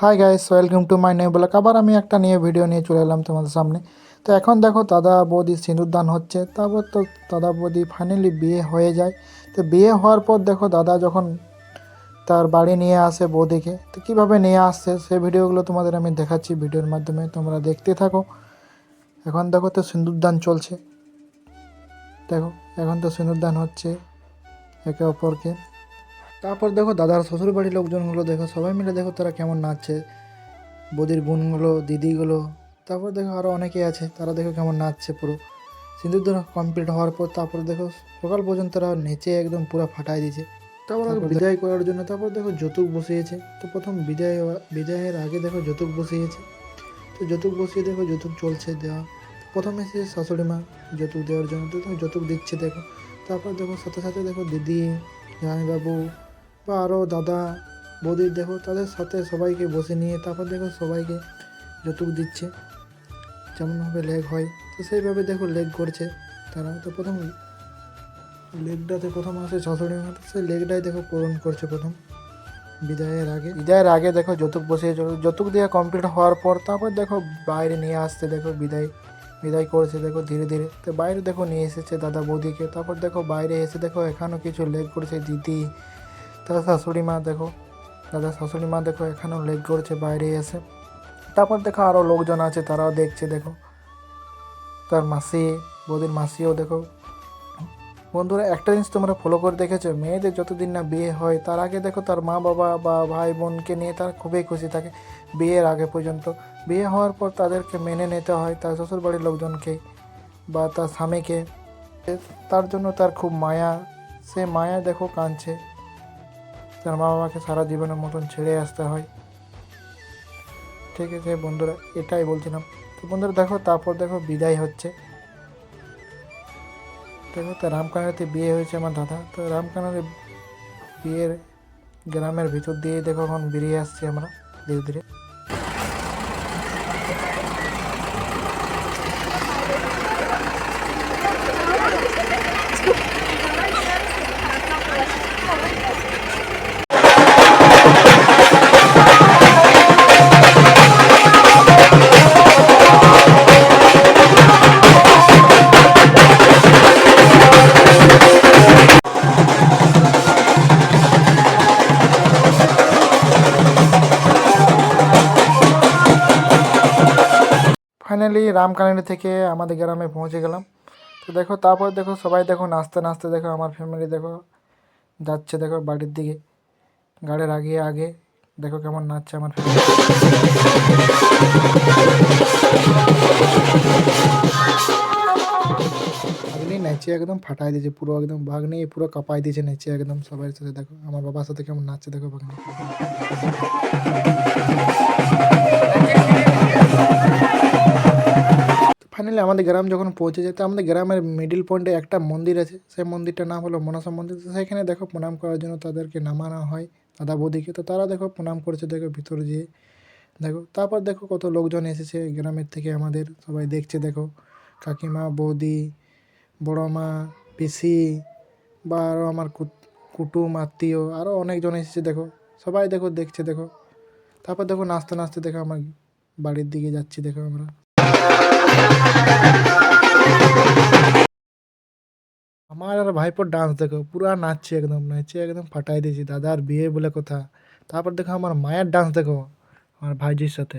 Hi guys welcome to my new blog আবার আমি একটা নিয়ে ভিডিও নিয়ে চলে এলাম তোমাদের সামনে। তো এখন দেখো, দাদা বৌদি সিঁদুরদান হচ্ছে। তারপর তো দাদা বৌদি ফাইনালি বিয়ে হয়ে যায়। তো বিয়ে হওয়ার পর দেখো, দাদা যখন তার বাড়ি নিয়ে আসে বৌদিকে, তো কীভাবে নিয়ে আসছে সেই ভিডিওগুলো তোমাদের আমি দেখাচ্ছি ভিডিওর মাধ্যমে। তোমরা দেখতে থাকো। এখন দেখো তো সিঁদুরদান চলছে। দেখো, এখন তো সিঁদুরদান হচ্ছে একে অপরকে। তারপর দেখো দাদার শ্বশুর বাড়ির লোকজনগুলো দেখো সবাই মিলে দেখো তারা কেমন নাচছে। বৌদির বোনগুলো দিদিগুলো তারপর দেখো আরও অনেকেই আছে তারা দেখো কেমন নাচছে পুরো। সিঁদুর কমপ্লিট হওয়ার পর তারপর দেখো সকাল পর্যন্ত তারা নেচে একদম পুরো ফাটাই দিয়েছে। তারপর বিদায় করার জন্য তারপর দেখো যৌতুক বসিয়েছে। তো প্রথম বিদায় বিদায়ের আগে দেখো যৌতুক বসিয়েছে। তো যৌতুক বসিয়ে দেখো যৌতুক চলছে দেওয়া। প্রথমে সে শাশুড়ি মা যৌতুক দেওয়ার জন্য। তো যৌতুক দিচ্ছে দেখো। তারপর দেখো সাথে সাথে দেখো দিদি জামাইবাবু বা আরও দাদা, বৌদির দেখো, তাদের সাথে সবাইকে বসে নিয়ে তারপর দেখো সবাইকে যৌতুক দিচ্ছে। যেমনভাবে লেগ হয়, তো সেইভাবে দেখো লেগ করছে তারা। তো প্রথম লেগটাতে প্রথম আসে মা তো সেই লেগটাই দেখো পূরণ করছে প্রথম বিদায়ের আগে। বিদায়ের আগে দেখো যৌতুক বসিয়ে যৌতুক দেওয়া কমপ্লিট হওয়ার পর তারপর দেখো বাইরে নিয়ে আসতে দেখো বিদায় বিদায় করছে দেখো ধীরে ধীরে। তো বাইরে দেখো নিয়ে এসেছে দাদা বৌদিকে, তারপর দেখো বাইরে এসে দেখো এখানেও কিছু লেগ করছে দিদি তার শাশুড়ি মা দেখো দাদা শাশুড়ি মা দেখো এখানেও লেগ করছে বাইরে এসে তারপর দেখো আরও লোকজন আছে, তারাও দেখছে, দেখো। তার মাসি, বৌদির মাসিও দেখো। বন্ধুরা, একটা জিনিস তোমরা ফলো করে দেখেছ, মেয়েদের যতদিন না বিয়ে হয়, তার আগে দেখো তার মা বাবা বা ভাই বোনকে নিয়ে তার খুবই খুশি থাকে, বিয়ের আগে পর্যন্ত। বিয়ে হওয়ার পর তাদেরকে মেনে নিতে হয়, তার শ্বশুরবাড়ির লোকজনকে বা তার স্বামীকে। তার জন্য তার খুব মায়া, সে মায়া দেখো কাঁদছে। তার মা বাবাকে সারা জীবনের মতন ছেড়ে আসতে হয়। ঠিক আছে বন্ধুরা, এটাই বলছিলাম। তো বন্ধুরা দেখো, তারপর দেখো বিদায় হচ্ছে। দেখো তো রামকানাতে বিয়ে হয়েছে আমার দাদা। তো রামকানারে বিয়ের গ্রামের ভিতর দিয়ে দেখো এখন বেরিয়ে আসছি আমরা ধীরে ধীরে। ফাইনালি রামকানালি থেকে আমাদের গ্রামে পৌঁছে গেলাম। তো দেখো, তারপর দেখো, সবাই দেখো, নাচতে নাচতে দেখো, আমার ফ্যামিলি দেখো, যাচ্ছে দেখো বাড়ির দিকে গাড়ির আগে আগে, দেখো কেমন নাচছে আমার ফ্যামিলি নেচে একদম ফাটাই দিয়েছে, পুরো একদম বাগনি পুরো কাঁপাই দিয়েছে নেচে একদম সবার সাথে দেখো, আমার বাবার সাথে কেমন নাচছে দেখো বাগনি ফাইনালি আমাদের গ্রাম যখন পৌঁছে যায়, তো আমাদের গ্রামের মিডিল পয়েন্টে একটা মন্দির আছে। সেই মন্দিরটার নাম হলো মনসা মন্দির। তো সেখানে দেখো প্রণাম করার জন্য তাদেরকে নামানো হয় দাদা বৌদিকে। তো তারা দেখো প্রণাম করছে, দেখো ভিতরে যেয়ে। দেখো, তারপর দেখো কত লোকজন এসেছে গ্রামের থেকে আমাদের। সবাই দেখছে, দেখো কাকিমা, বৌদি, বড় মা, পিসি, বা আরও আমার কুটুম, আত্মীয় আরও অনেকজন এসেছে, দেখো। সবাই দেখো দেখছে, দেখো। তারপর দেখো নাচতে নাচতে দেখো আমার বাড়ির দিকে যাচ্ছি, দেখো আমরা। আমার আর ভাইপোর ডান্স দেখো, পুরা নাচছে একদম নাচছে একদম, ফাটাই দিয়েছি। দাদার বিয়ে বলে কথা। তারপর দেখো আমার মায়ের ডান্স দেখো, আমার ভাইজির সাথে।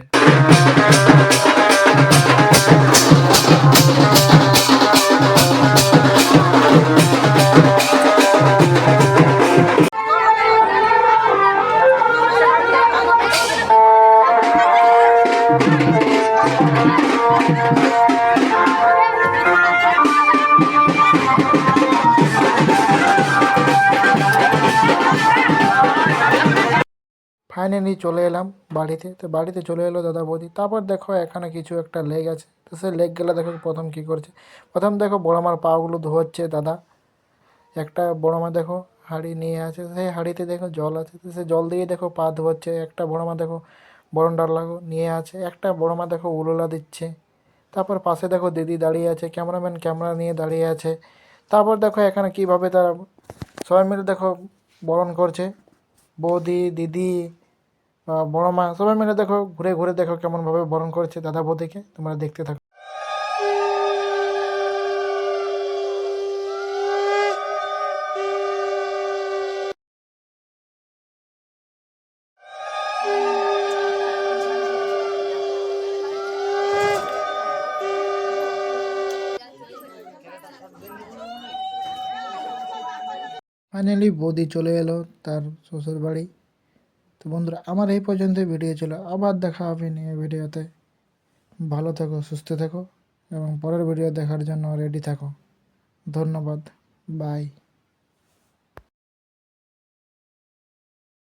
ফাইনালি চলে এলাম বাড়িতে। তো বাড়িতে চলে এলো দাদা বৌদি। তারপর দেখো এখানে কিছু একটা লেগ আছে। তো সে লেগ গেলে দেখো প্রথম কী করছে? প্রথম দেখো বড় মার পাগুলো ধোয়াচ্ছে দাদা। একটা বড় মা দেখো হাঁড়ি নিয়ে আছে। সেই হাঁড়িতে দেখো জল আছে। তো সে জল দিয়ে দেখো পা ধোয়াচ্ছে। একটা বড় মা দেখো বরণডাল লাগো নিয়ে আছে। একটা বড় মা দেখো উলোলা দিচ্ছে। তারপর পাশে দেখো দিদি দাঁড়িয়ে আছে, ক্যামেরাম্যান ক্যামেরা নিয়ে দাঁড়িয়ে আছে। তারপর দেখো এখানে কীভাবে তারা সবাই মিলে দেখো বরণ করছে। বৌদি, দিদি বড় মা সবাই মিলে দেখো ঘুরে ঘুরে দেখো কেমনভাবে বরণ করছে দাদা বৌদিকে। তোমরা দেখতে থাকো। ফাইনালি বৌদি চলে এলো তার শ্বশুর বাড়ি তো বন্ধুরা, আমার এই পর্যন্ত ভিডিও ছিল। আবার দেখা হবে নিয়ে ভিডিওতে ভালো থেকো, সুস্থ থেকো, এবং পরের ভিডিও দেখার জন্য রেডি থাকো। ধন্যবাদ। বাই